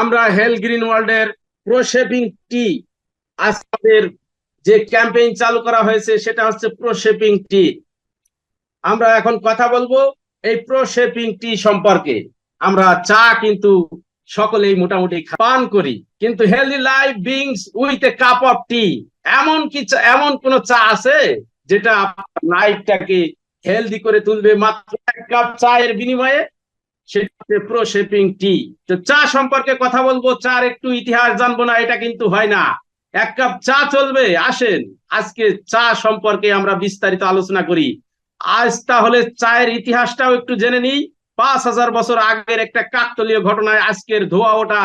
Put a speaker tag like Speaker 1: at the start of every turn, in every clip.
Speaker 1: আমরা হেল গ্রিন ওয়ার্ল্ডের প্রো শেপিং টি আজকের যে ক্যাম্পেইন চালু করা হয়েছে, সেটা হচ্ছে প্রো শেপিং টি আমরা এখন কথা বলব এই প্রো শেপিং টি সম্পর্কে। আমরা চা কিন্তু সকলেই মোটামুটি পান করি। কিন্তু healthy life begins with a cup of tea এমন কি এমন কোন চা আছে যেটা লাইফটাকে হেলদি করে তুলবে? মাত্র এক কাপ চায়ের বিনিময়ে সেটা টি, তো চা সম্পর্কে কথা বলব, চার একটু ইতিহাস জানব না, এটা কিন্তু হয় না। এক কাপ চা চলবে, আসেন, আজকে চা সম্পর্কে আমরা বিস্তারিত আলোচনা করি। আজ তাহলে চায়ের ইতিহাসটাও একটু জেনে নিই। পাঁচ হাজার বছর আগের একটা কাকতলীয় ঘটনায় আজকের ধোয়া ওটা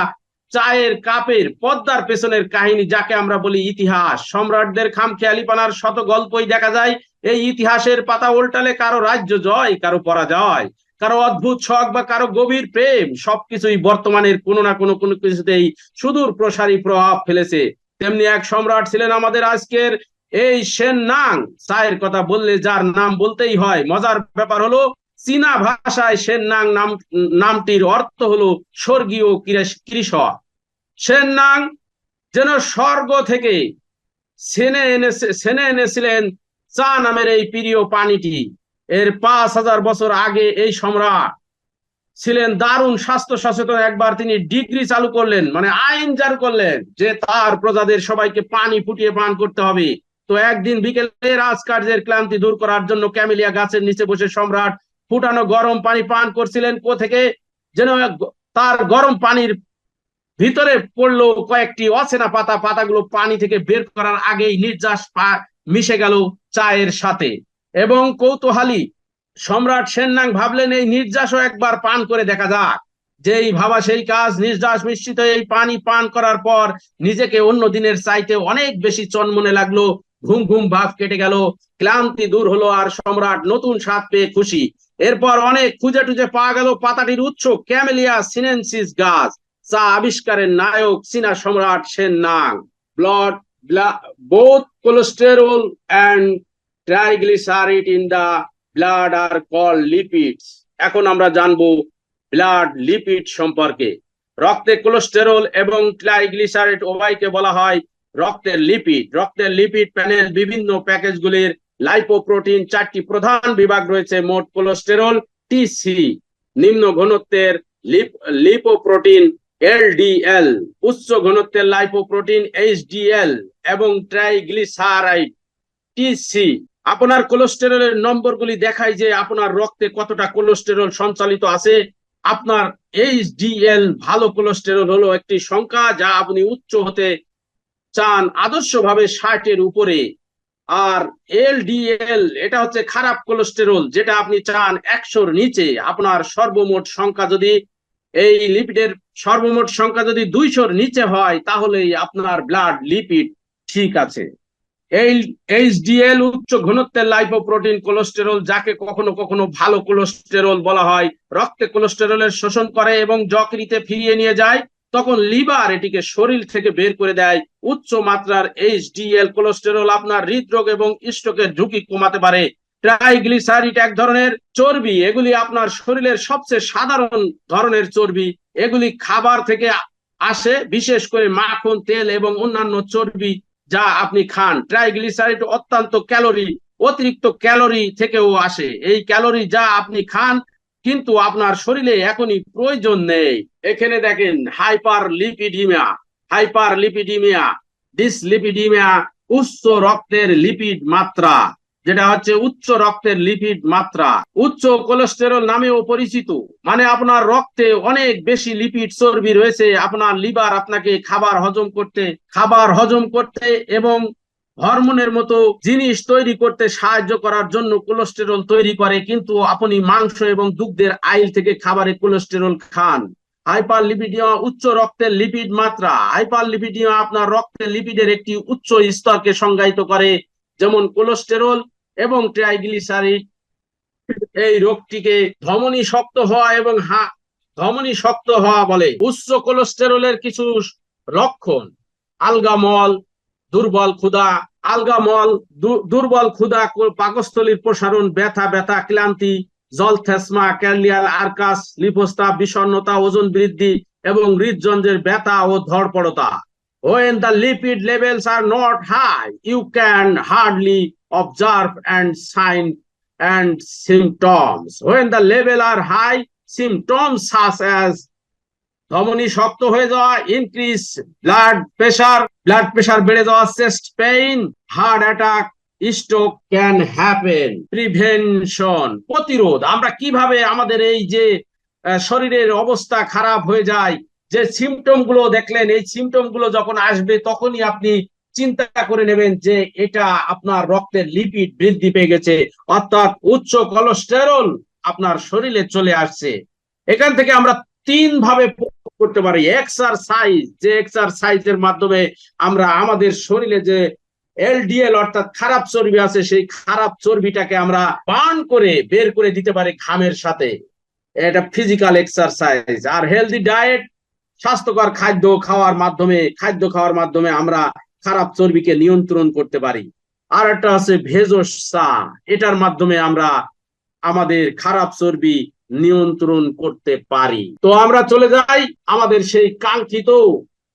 Speaker 1: চায়ের কাপের পদ্মার পেছনের কাহিনী, যাকে আমরা বলি ইতিহাস। সম্রাটদের খামখেয়ালিপানার শত গল্পই দেখা যায়, এই ইতিহাসের পাতা উল্টালে কারও রাজ্য জয়, কারও পরাজয়। কারও অদ্ভুত শখ বা কারও গভীর প্রেম, সবকিছুই বর্তমানের কোনো না কোনো কোনো কিছুতেই সুদূর প্রসারী প্রভাব ফেলেছে। তেমনি এক সম্রাট ছিলেন আমাদের আজকের এই সেন নাং চায়ের কথা বললে যার নাম বলতেই হয়। মজার ব্যাপার হলো, চীনা ভাষায় সেন নাং নাম, নামটির অর্থ হলো স্বর্গীয় কৃষ- কৃষক সেন নাং যেন স্বর্গ থেকে সেনে এনেছে, সেনে এনেছিলেন চা নামের এই প্রিয় পানিটি। এর পাঁচ হাজার বছর আগে এই সম্রাট ছিলেন দারুণ স্বাস্থ্য সচেতন। একবার তিনি ডিগ্রি চালু করলেন মানে আইন জারি করলেন যে তার প্রজাদের সবাইকে পানি ফুটিয়ে পান করতে হবে। তো একদিন বিকেলে রাজকার্যের ক্লান্তি দূর করার জন্য ক্যামেলিয়া গাছের নিচে বসে সম্রাট ফুটানো গরম পানি পান করছিলেন। কো থেকে যেন তার গরম পানির ভিতরে পড়ল কয়েকটি অচেনা পাতা। পাতাগুলো পানি থেকে বের করার আগেই নির্যাস মিশে গেল চায়ের সাথে। এবং কৌতূহলী। সম্রাট সেননাং ভাবলেন, এই নির্যাসও একবার পান করে দেখা যাক। যেই ভাবা সেই কাজ, নির্যাস মিশ্রিত এই পানি পান করার পর নিজেকে অন্য দিনের চাইতে অনেক বেশি চনমনে লাগল। ঘুম ঘুম ভাব কেটে গেল, ক্লান্তি দূর হলো আর সম্রাট নতুন স্বাদ পেয়ে খুশি। এরপর অনেক খুঁজে টুজে পাওয়া গেল পাতাটির উৎস, ক্যামেলিয়া সিনেনসিস গাছ চা আবিষ্কারের নায়ক চীনা সম্রাট Shen Nung blood both cholesterol and triglyceride in the blood are call lipids এখন আমরা জানব ব্লাড লিপিড সম্পর্কে। রক্তে কোলেস্টেরল এবং ট্রাইগ্লিসারাইড উভয়কে বলা হয় রক্তের লিপিড রক্তের লিপিড প্যানেল বিভিন্ন প্যাকেজগুলির লাইপোপ্রোটিন চারটি প্রধান বিভাগ রয়েছে, মোট কোলেস্টেরল টিসি নিম্ন ঘনত্বের লিপ লিপোপ্রোটিন এলডিএল উচ্চ ঘনত্বের লাইপোপ্রোটিন এইচডিএল এবং ট্রাইগ্লিসারাইড টিসি আপনার কোলেস্টেরলের নম্বরগুলি দেখায় যে আপনার রক্তে কতটা কোলেস্টেরল সঞ্চালিত আছে। আপনার এইচডিএল ভালো কোলেস্টেরল হলো একটি সংখ্যা যা আপনি উচ্চ হতে চান আদর্শভাবে ষাটের উপরে। আর এলডিএল এটা হচ্ছে খারাপ কোলেস্টেরল, যেটা আপনি চান একশোর নিচে। আপনার সর্বমোট সংখ্যা যদি, এই লিপিডের সর্বমোট সংখ্যা যদি দুইশোর নিচে হয়, তাহলেই আপনার ব্লাড লিপিড ঠিক আছে। এই এইচডিএল উচ্চ ঘনত্বের লাইপোপ্রোটিন কোলেস্টেরল যাকে কখনো কখনো ভালো কোলেস্টেরল বলা হয়, রক্তে কোলেস্টেরলের শোষণ করে এবং যকৃতে ফিরিয়ে নিয়ে যায়, তখন লিভার এটিকে শরীর থেকে বের করে দেয়। উচ্চ মাত্রার এইচডিএল কোলেস্টেরল আপনার হৃদরোগ এবং স্ট্রোকের ঝুঁকি কমাতে পারে। ট্রাইগ্লিসারিড এক ধরনের চর্বি, এগুলি আপনার শরীরের সবচেয়ে সাধারণ ধরনের চর্বি। এগুলি খাবার থেকে আসে, বিশেষ করে মাখন, তেল এবং অন্যান্য চর্বি। যা আপনি খান। ট্রাইগ্লিসারাইড অত্যন্ত ক্যালোরি, অতিরিক্ত ক্যালোরি থেকেও আসে। এই ক্যালোরি যা আপনি খান, কিন্তু আপনার শরীরে এখনই প্রয়োজন নেই। এখানে দেখেন hyper lipidaemia hyper lipidaemia dyslipidaemia, উচ্চ রক্তের লিপিড মাত্রা। যেটা হচ্ছে উচ্চ রক্তের লিপিড মাত্রা। উচ্চ কোলেস্টেরল নামেও পরিচিত। মানে আপনার রক্তে অনেক বেশি লিপিড চর্বি রয়েছে। আপনার লিভার আপনাকে খাবার হজম করতে, খাবার হজম করতে এবং হরমোনের মতো জিনিস তৈরি করতে সাহায্য করার জন্য কোলেস্টেরল তৈরি করে। কিন্তু আপনি মাংস এবং দুগ্ধের আইল থেকে খাবারে কোলেস্টেরল খান। হাইপার লিপিডিয়া উচ্চ রক্তের লিপিড মাত্রা। হাইপার লিপিডিয়া আপনার রক্তের লিপিডের একটি উচ্চ স্তরকে সংজ্ঞায়িত করে। যেমন কোলেস্টেরল এবং ট্রাইগ্লিসারিড এই রোগটিকে ধমনী শক্ত হওয়া এবং হা, ধমনী শক্ত হওয়া বলে। উচ্চ কোলেস্টেরলের কিছু লক্ষণ, আলগামল, দুর্বল ক্ষুধা, আলগামল দুর্বল ক্ষুধা পাকস্থলীর প্রসারণ, ব্যথা ব্যথা, ক্লান্তি, জল, থেসমা ক্যালিয়াল আরকাস লিপোস্তাপ বিষণ্ণতা, ওজন বৃদ্ধি এবং হৃদযন্ত্রের ব্যথা ও ধড়পড়তা। When the lipid levels are not high, you can hardly observe and sign and symptoms. When the level are high, symptoms such as ধমনী শক্ত হয়ে যাওয়া increase blood pressure blood pressure বেড়ে যাওয়া chest pain heart attack stroke can happen prevention প্রতিরোধ। আমরা কীভাবে আমাদের এই যে শরীরের অবস্থা খারাপ হয়ে যায়, যে সিমটমগুলো দেখলেন, এই সিমটমগুলো যখন আসবে, তখনই আপনি চিন্তা করে নেবেন যে এটা আপনার রক্তের লিপিড বৃদ্ধি পেয়ে গেছে, অর্থাৎ উচ্চ কোলেস্টেরল আপনার শরীরে চলে আসছে। এখান থেকে আমরা তিন ভাবে করতে পারি। এক্সারসাইজ যে এক্সারসাইজের মাধ্যমে আমরা আমাদের শরীরে যে এলডিএল অর্থাৎ খারাপ চর্বি আছে, সেই খারাপ চর্বিটাকে আমরা বার্ন করে বের করে দিতে পারি ঘামের সাথে। এটা ফিজিক্যাল এক্সারসাইজ আর হেলদি ডায়েট স্বাস্থ্যকর খাদ্য খাওয়ার মাধ্যমে, খাদ্য খাওয়ার মাধ্যমে আমরা খারাপ চর্বিকে নিয়ন্ত্রণ করতে পারি। আর একটা আছে ভেজস চা এটার মাধ্যমে আমরা আমাদের খারাপ চর্বি নিয়ন্ত্রণ করতে পারি। তো আমরা চলে যাই আমাদের সেই কাঙ্ক্ষিত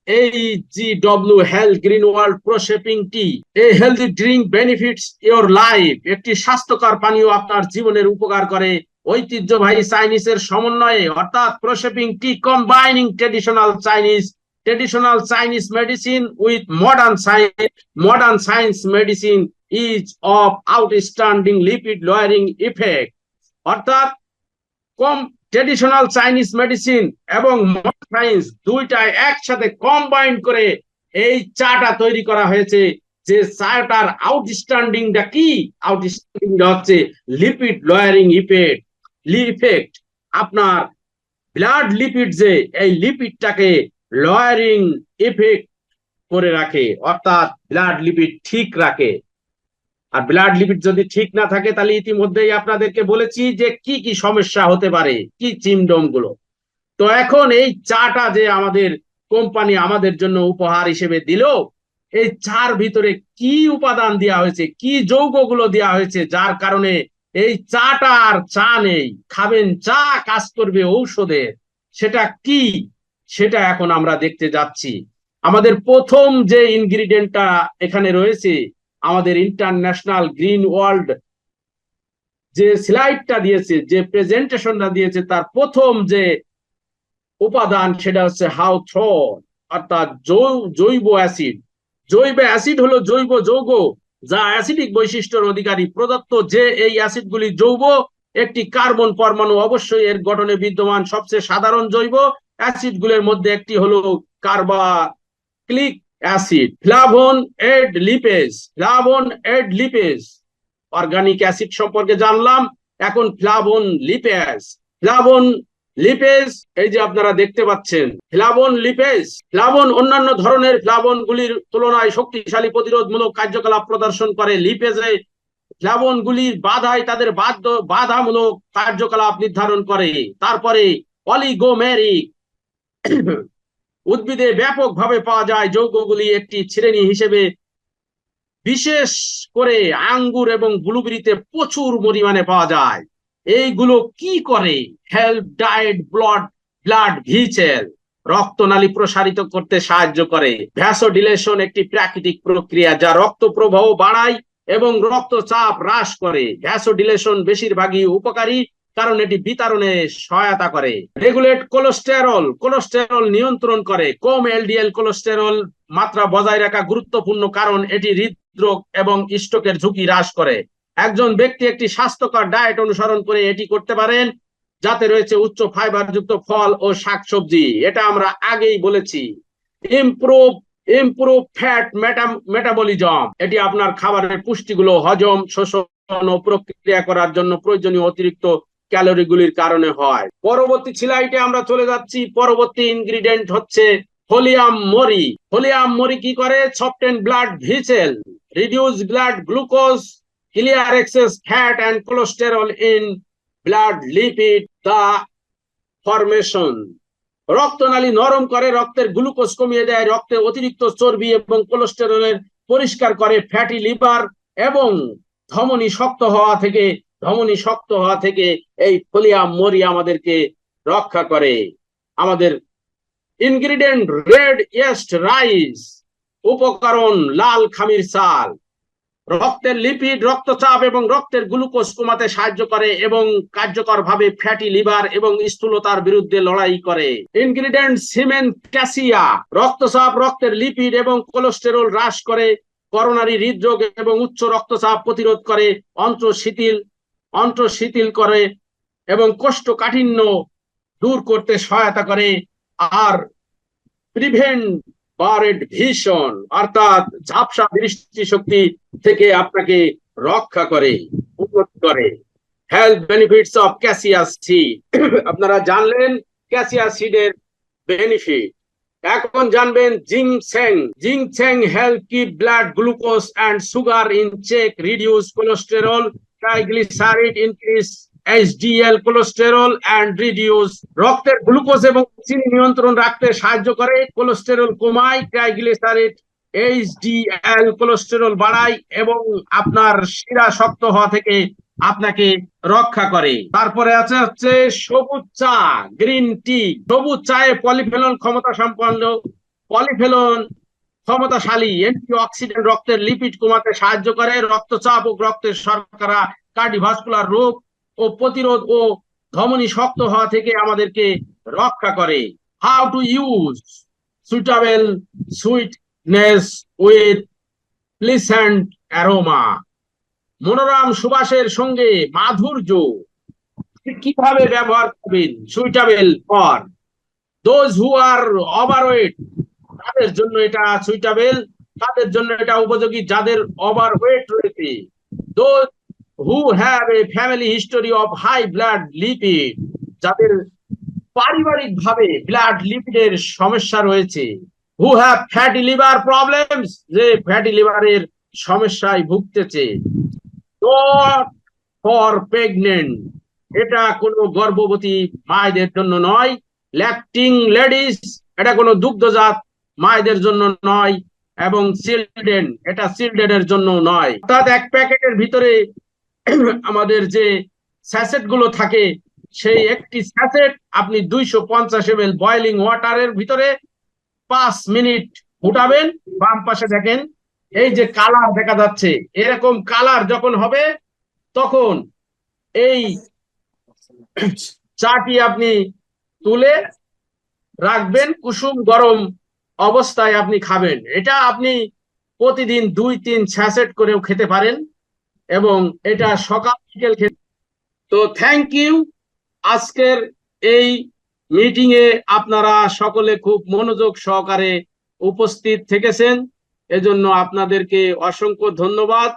Speaker 1: এই G W health green world প্রোশেপিং tea. এই healthy drink benefits your life একটি স্বাস্থ্যকর পানীয় আপনার জীবনের উপকার করে। ঐতিহ্যবাহী চাইনিজের সমন্বয়ে, অর্থাৎ প্রসেপিং tea combining traditional Chinese traditional Chinese medicine with modern science modern science medicine is of outstanding lipid lowering effect অর্থাৎ কম ট্রেডিশনাল চাইনিজ মেডিসিন এবং সায়েন্স দুইটাই একসাথে কম্বাইন করে এই চাটা তৈরি করা হয়েছে যে চাটার আউটস্ট্যান্ডিংটা কি? আউটস্ট্যান্ডিং হচ্ছে লিপিড লয়ারিং ইফেক্ট ইফেক্ট আপনার ব্লাড লিপিড যে এই লিপিডটাকে লয়ারিং এফেক্ট করে রাখে, অর্থাৎ ব্লাড লিপিড ঠিক রাখে। আর ব্লাড লিপিড যদি ঠিক না থাকে, তাহলে ইতিমধ্যেই আপনাদেরকে বলেছি যে কি কি সমস্যা হতে পারে, কি চিমডমগুলো। তো এখন এই চাটা যে আমাদের কোম্পানি আমাদের জন্য উপহার হিসেবে দিল, এই চার ভিতরে কি উপাদান দেওয়া হয়েছে, কি যৌগগুলো দেওয়া হয়েছে, যার কারণে এই চাটা আর চা নেই। খাবেন চা, কাজ করবে ঔষধের। সেটা কি? সেটা এখন আমরা দেখতে যাচ্ছি। আমাদের প্রথম যে ইনগ্রিডিয়েন্টটা এখানে রয়েছে, আমাদের ইন্টারন্যাশনাল গ্রিন ওয়ার্ল্ড যে স্লাইডটা দিয়েছে, যে প্রেজেন্টেশনটা দিয়েছে, তার প্রথম যে উপাদান সেটা হচ্ছে হাউ হাউথ্রন, অর্থাৎ জৈব অ্যাসিড। জৈব অ্যাসিড হলো জৈব যৌগ, যা অ্যাসিডিক বৈশিষ্ট্যের অধিকারী প্রদত্ত যে এই অ্যাসিডগুলি যৌগ, একটি কার্বন পরমাণু অবশ্যই এর গঠনে বিদ্যমান সবচেয়ে সাধারণ জৈব অ্যাসিডগুলোর মধ্যে একটি হলো carboxylic acid flavonoid lipase flavonoid lipase. Organic acid সম্পর্কে জানলাম, এখন ফ্লাভন লিপেজ। ফ্লাভন লিপেজ, এই যে আপনারা দেখতে পাচ্ছেন ফ্লাভন লিপেজ। ফ্লাভন অন্যান্য ধরনের ফ্লাভন গুলির তুলনায় শক্তিশালী প্রতিরোধমূলক কার্যকলাপ প্রদর্শন করে লিপেজে। ফ্লাভন গুলির বাধায় তাদের বাধ্য, বাধামূলক কার্যকলাপ নির্ধারণ করে। তারপরে অলিগোমেরিক উদ্ভিদে ব্যাপকভাবে পাওয়া যায় যৌগগুলি একটি শ্রেণি হিসেবে। বিশেষ করে আঙ্গুর এবং ব্লুবেরিতে প্রচুর পরিমাণে পাওয়া যায়। এইগুলো কি করে? হেল্প ডায়েট ব্লাড ব্লাড ভিচেল রক্তনালী প্রসারিত করতে সাহায্য করে। ভ্যাসোডিলেশন একটি প্রাকৃতিক প্রক্রিয়া যা রক্ত প্রবাহ বাড়ায় এবং রক্তচাপ হ্রাস করে। ভ্যাসোডিলেশন বেশিরভাগই উপকারী। কারণ এটি বিতরণে সহায়তা করে। রেগুলেট কোলেস্টেরল কোলেস্টেরল নিয়ন্ত্রণ করে। কম এলডিএল কোলেস্টেরল মাত্রা বজায় রাখা গুরুত্বপূর্ণ কারণ এটি হৃদরোগ এবং স্ট্রোকের ঝুঁকি হ্রাস করে। একজন ব্যক্তি একটি স্বাস্থ্যকর ডায়েট অনুসরণ করে এটি করতে পারেন, যাতে রয়েছে উচ্চ ফাইবার যুক্ত ফল ও শাকসবজি। এটা আমরা আগেই বলেছি। ইমপ্রুভ ইমপ্রুভ ফ্যাট মেটাবলিজম এটি আপনার খাবারের পুষ্টিগুলো হজম, শোষণ ও প্রক্রিয়া করার জন্য প্রয়োজনীয় অতিরিক্ত ক্যালোরিগুলির কারণে হয়। পরবর্তী ছিলাইটে আমরা চলে যাচ্ছি। পরবর্তী ইনগ্রিডিয়েন্ট হচ্ছে হোলিয়াম মরি। হোলিয়াম মরি কি করে? Soften blood vessel reduce blood glucose clear excess fat and cholesterol in blood lipid the formation রক্তনালী নরম করে, রক্তের গ্লুকোজ কমিয়ে দেয়, রক্তে অতিরিক্ত চর্বি এবং কোলেস্টেরলের পরিষ্কার করে ফ্যাটি লিভার এবং ধমনী শক্ত হওয়া থেকে ধমনী শক্ত হওয়া থেকে এই ফোলিয়াম মরি আমাদেরকে রক্ষা করে। আমাদের ইনগ্রিডিয়েন্ট রেড ইয়েস্ট রাইস উপকরণ লাল খামির চাল। রক্তের লিপিড রক্তচাপ এবং রক্তের গ্লুকোজ কমাতে সাহায্য করে এবং কার্যকরভাবে ফ্যাটি লিভার এবং স্থূলতার বিরুদ্ধে লড়াই করে। ইনগ্রিডিয়েন্ট সিমেন্ট ক্যাসিয়া রক্তচাপ রক্তের লিপিড এবং কোলেস্টেরল হ্রাস করে করোনারি হৃদরোগ এবং উচ্চ রক্তচাপ প্রতিরোধ করে অন্ত্র শিথিল অন্ত্র শিথিল করে এবং কোষ্ঠকাঠিন্য দূর করতে সহায়তা করে আর প্রিভেন্ট বারেড ভীষণ অর্থাৎ ঝাপসা দৃষ্টিশক্তি থেকে আপনাকে রক্ষা করে, উন্নত করে। Health benefits of cassia seed আপনারা জানলেন ক্যাসিয়া সিডের বেনিফিট এখন জানবেন ginseng ginseng help keep blood glucose and sugar in check reduce cholesterol triglyceride increase HDL cholesterol and reduce রক্তের গ্লুকোজ এবং চিনি নিয়ন্ত্রণ রাখতে সাহায্য করে। কোলেস্টেরল কমায় ট্রাইগ্লিসারিড এইচডিএল কোলেস্টেরল বাড়ায় এবং আপনার শিরা শক্ত হওয়া থেকে আপনাকে রক্ষা করে। তারপরে আছে হচ্ছে সবুজ চা গ্রিন টি সবুজ চায়ে পলিফেনল ক্ষমতা সম্পন্ন। পলিফেনল ক্ষমতাশালী অ্যান্টি অক্সিডেন্ট রক্তের লিপিড কমাতে সাহায্য করে, রক্তচাপ ও রক্তের শর্করা কার্ডিভাস্কুলার রোগ ও প্রতিরোধ ও ধমনী শক্ত হওয়া থেকে আমাদেরকে রক্ষা করে। How to use suitable sweetness with pleasant aroma মনোরম সুবাসের সঙ্গে মাধুর্য। কীভাবে ব্যবহার করবেন? Suitable for those who are overweight তাদের জন্য এটা সুইটেবল তাদের জন্য এটা উপযোগী? যাদের ওভারওয়েট রয়েছে। Those who have a family history of high blood lipid যাদের পারিবারিক ভাবে ব্লাড লিপিডের সমস্যা রয়েছে who have fatty liver problems যে ফ্যাটি লিভারের সমস্যায় ভুগতেছে। নট ফর প্রেগনেন্ট এটা কোনো গর্ভবতী মায়েদের জন্য নয়। ল্যাকটিং লেডিস এটা কোনো দুগ্ধজাত মায়েদের জন্য নয় এবং চিলড্রেন এটা চিলড্রেনের জন্য নয়। অর্থাৎ এক প্যাকেটের ভিতরে আমাদের যে স্যাসেটগুলো থাকে, সেই একটি স্যাসেট আপনি দুইশো পঞ্চাশ এম এল বয়লিং ওয়াটারের ভিতরে পাঁচ মিনিট ফুটাবেন। বাম পাশে দেখেন, এই যে কালার দেখা যাচ্ছে, এরকম কালার যখন হবে, তখন এই চাটি আপনি তুলে রাখবেন কুসুম গরম অবস্থায় আপনি খাবেন। এটা আপনি প্রতিদিন দুই তিন স্যাসেট করেও খেতে পারেন এবং এটা সকাল বিকেল খেতে তো থ্যাংক ইউ আজকের এই মিটিং এ আপনারা সকলে খুব মনোযোগ সহকারে উপস্থিত থেকেছেন। এজন্য আপনাদেরকে অসংখ্য ধন্যবাদ।